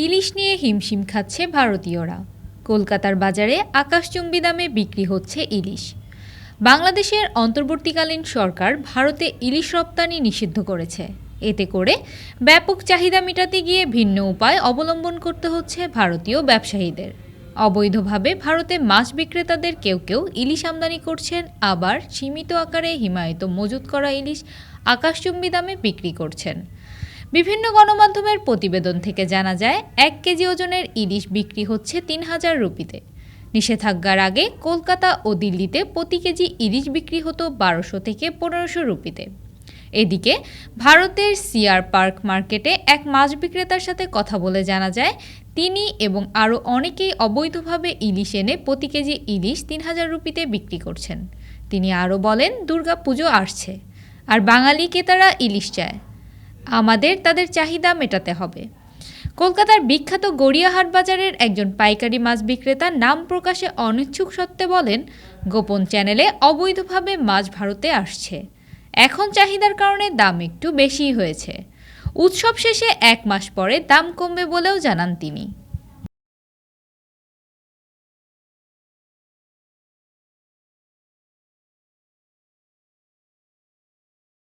ইলিশ নিয়ে হিমশিম খাচ্ছে ভারতীয়রা। কলকাতার বাজারে আকাশচুম্বী দামে বিক্রি হচ্ছে ইলিশ। বাংলাদেশের অন্তর্বর্তীকালীন সরকার ভারতে ইলিশ রপ্তানি নিষিদ্ধ করেছে। এতে করে ব্যাপক চাহিদা মেটাতে গিয়ে ভিন্ন উপায় অবলম্বন করতে হচ্ছে ভারতীয় ব্যবসায়ীদের। অবৈধভাবে ভারতে মাছ বিক্রেতাদের কেউ কেউ ইলিশ আমদানি করছেন, আবার সীমিত আকারে হিমায়িত মজুত করা ইলিশ আকাশচুম্বী দামে বিক্রি করছেন। বিভিন্ন গণমাধ্যমের প্রতিবেদন থেকে জানা যায়, এক কেজি ওজনের ইলিশ বিক্রি হচ্ছে তিন হাজার রুপিতে। নিষেধাজ্ঞার আগে কলকাতা ও দিল্লিতে প্রতি কেজি ইলিশ বিক্রি হতো বারোশো থেকে পনেরোশো রুপিতে। এদিকে ভারতের সিআর পার্ক মার্কেটে এক মাছ বিক্রেতার সাথে কথা বলে জানা যায়, তিনি এবং আরও অনেকেই অবৈধভাবে ইলিশ এনে প্রতি কেজি ইলিশ তিন হাজার রুপিতে বিক্রি করছেন। তিনি আরও বলেন দুর্গা পুজো আসছে, আর বাঙালি ক্রেতারা ইলিশ চায়। আমাদের তাদের চাহিদা মেটাতে হবে। কলকাতার বিখ্যাত গড়িয়াহাট বাজারের একজন পাইকারি মাছ বিক্রেতা নাম প্রকাশে অনিচ্ছুক সত্ত্বে বলেন, গোপন চ্যানেলে অবৈধভাবে মাছ ভারতে আসছে। এখন চাহিদার কারণে দাম একটু বেশি হয়েছে। উৎসব শেষে এক মাস পরে দাম কমবে বলেও জানান তিনি।